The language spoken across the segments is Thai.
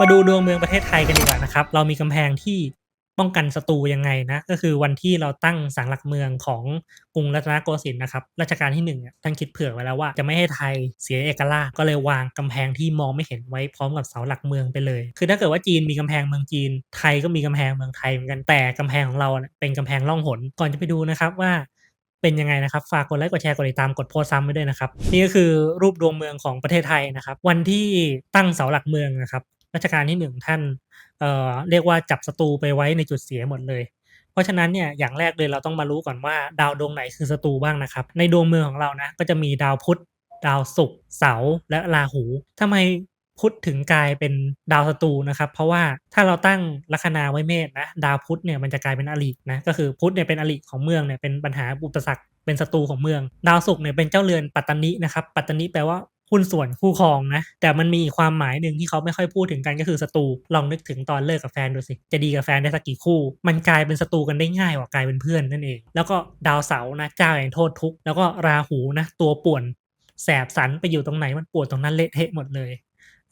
มาดูดวงเมืองประเทศไทยกันดีกว่านะครับ เรามีกำแพงที่ป้องกันศัตรูยังไงนะ ก็คือวันที่เราตั้งศาลหลักเมืองของกรุงรัตนโกสินทร์นะครับรัชกาลที่1เนี่ยท่านคิดเผื่อไว้แล้วว่าจะไม่ให้ไทยเสียเอกราชก็เลยวางกำแพงที่มองไม่เห็นไว้พร้อมกับเสาหลักเมืองไปเลย คือถ้าเกิดว่าจีนมีกำแพงเมืองจีน ไทยก็มีกำแพงเมืองไทยเหมือนกันแต่กำแพงของเราเป็นกำแพงล่องหนก่อนจะไปดูนะครับว่าเป็นยังไงนะครับฝากกดไลค์กดแชร์กดติดตามกดโพสซ้ำไว้ด้วยนะครับ นี่ก็คือรูปดวงเมืองของประเทศไทยนะครับ วันที่ตั้งเสาหลักเมืองนะครับ รัชกาลที่1ท่านเอ่อเรียกว่าจับศัตรูไปไว้ในจุดเสียหมดเลย เพราะฉะนั้นเนี่ยอย่างแรกเลยเราต้องมารู้ก่อนว่าดาวดวงไหนคือศัตรูบ้างนะครับ ในดวงเมืองของเรานะก็จะมีดาวพุธดาวศุกร์เสาร์และราหูทำไมพุธถึงกลายเป็นดาวศัตรูนะครับ เพราะว่าถ้าเราตั้งลัคนาไว้เมษนะดาวพุธเนี่ยมันจะกลายเป็นอรินะก็คือพุธเนี่ยเป็นอริของเมืองเนี่ยเป็นปัญหาอุปสรรคเป็นศัตรูของเมือง ดาวศุกร์เนี่ยเป็นเจ้าเรือนปัตตนินะครับ ปัตตนิแปลว่า หุ้นส่วนคู่ครองนะ แต่มันมีอีกความหมายหนึ่งที่เขาไม่ค่อยพูดถึงกันก็คือศัตรูลองนึกถึงตอนเลิกกับแฟนดูสิ จะดีกับแฟนได้สักกี่คู่ มันกลายเป็นศัตรูกันได้ง่ายกว่ากลายเป็นเพื่อนนั่นเอง แล้วก็ดาวเสาร์นะเจ้าแห่งโทษทุกข์แล้วก็ราหูนะตัวป่วนแสบสันไปอยู่ตรงไหนมันปวดตรงนั้นเละเทะหมดเลย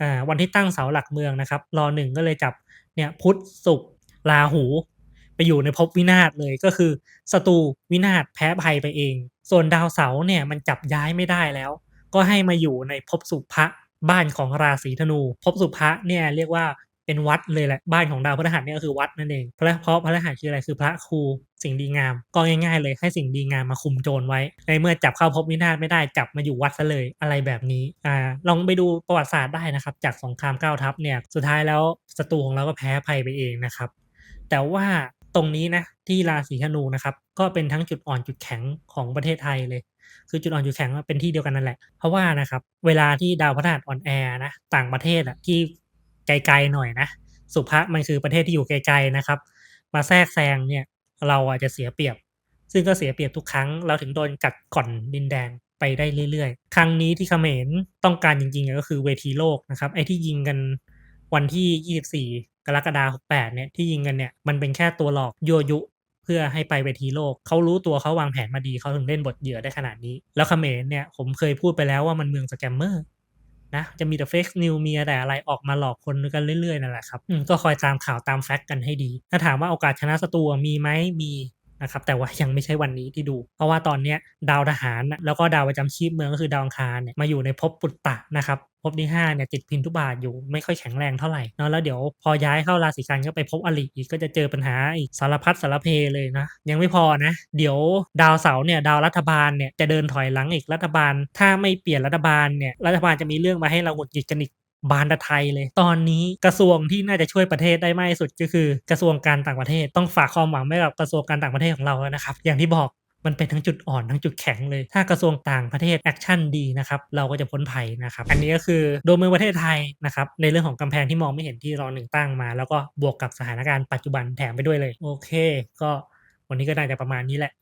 อ่าวันที่ตั้งเสาหลักเมืองนะครับร1ก็เลยจับเนี่ยพุธศุกร์ราหู ไปอยู่ในภพวินาศเลยก็คือศัตรูวินาศแพ้ภัยไปเอง ส่วนดาวเสาร์เนี่ยมันจับย้ายไม่ได้แล้ว ก็ให้มาอยู่ในภพสุภะบ้านของราศีธนูภพสุภะเนี่ยเรียกว่าเป็นวัดเลยแหละบ้านของดาวพฤหัสเนี่ยก็คือวัดนั่นเองเพราะเพราะพฤหัสคืออะไรคือพระครูสิ่งดีงาม ก็ง่าย ๆ เลยให้สิ่งดีงามมาคุมโจรไว้ ในเมื่อจับเข้าภพวินาศไม่ได้จับมาอยู่วัดเสียเลยอะไรแบบนี้อ่าลองไปดูประวัติศาสตร์ได้นะครับ จากสงครามเก้าทัพเนี่ยสุดท้ายแล้วศัตรูของเราก็แพ้ภัยไปเองนะครับ แต่ว่าตรงนี้นะที่ราศีธนูนะครับก็เป็นทั้งจุดอ่อนจุดแข็งของประเทศไทยเลย คือจุดอ่อนจุดแข็งเป็นที่เดียวกันนั่นแหละ เพราะว่านะครับเวลาที่ดาวพฤหัสอ่อนแอนะต่างประเทศอะที่ไกลๆหน่อยนะ สุภะมันคือประเทศที่อยู่ไกลๆนะครับ มาแทรกแซงเนี่ยเราอะจจะเสียเปรียบ ซึ่งก็เสียเปรียบทุกครั้งเราถึงโดนกัดก่อนดินแดนไปได้เรื่อยๆ ครั้งนี้ที่เขมรต้องการจริงๆก็คือเวทีโลกนะครับไอ้ที่ยิงกันวันที่ 24 กรกฎาคม68เนี่ยที่ยิงกันเนี่ยมันเป็นแค่ตัวหลอกยั่วยุ พื่อให้ไปเวทีโลก เขารู้ตัวเขาวางแผนมาดีเขาถึงเล่นบทเหยื่อได้ขนาดนี้ แล้วเขมรเนี่ยผมเคยพูดไปแล้วว่ามันเมืองสแกมเมอร์นะจะมีแต่เฟซนิวมีแต่อะไรออกมาหลอกคนกันเรื่อยๆนั่นแหละครับก็คอยตามข่าวตามแฟกต์กันให้ดี ถ้าถามว่าโอกาสชนะศัตรูมีไหมมี นะครับแต่ว่ายังไม่ใช่วันนี้ที่ดู เพราะว่าตอนเนี้ยดาวทหารแล้วก็ดาวประจำชีพเมืองก็คือดาวอังคารเนี่ยมาอยู่ในภพปุตตะนะครับภพที่5เนี่ยติดพินทุบาทอยู่ไม่ค่อยแข็งแรงเท่าไหรเนาะแล้วเดี๋ยวพอย้ายเข้าราศีกันก็ไปภพอริอีกก็จะเจอปัญหาอีกสารพัดสารเพเลยนะ ยังไม่พอนะ เดี๋ยวดาวเสาเนี่ยดาวรัฐบาลเนี่ยจะเดินถอยหลังอีกรัฐบาล ถ้าไม่เปลี่ยนรัฐบาลเนี่ยรัฐบาลจะมีเรื่องมาให้เราหงุดหงิดกันอีก บานตะไทยเลย ตอนนี้กระทรวงที่น่าจะช่วยประเทศได้มากที่สุดก็คือ กระทรวงการต่างประเทศ ต้องฝากความหวังไว้กับกระทรวงการต่างประเทศของเราแล้วนะครับ อย่างที่บอกมันเป็นทั้งจุดอ่อนทั้งจุดแข็งเลย ถ้ากระทรวงต่างประเทศแอกชันดีนะครับ เราก็จะพ้นภัยนะครับ อันนี้ก็คือโดวงเมืองประเทศไทยนะครับ ในเรื่องของกำแพงที่มองไม่เห็นที่ร1ตั้งมา แล้วก็บวกกับสถานการณ์ปัจจุบันแถมไปด้วยเลย โอเค ก็วันนี้ก็น่าจะประมาณนี้แหละ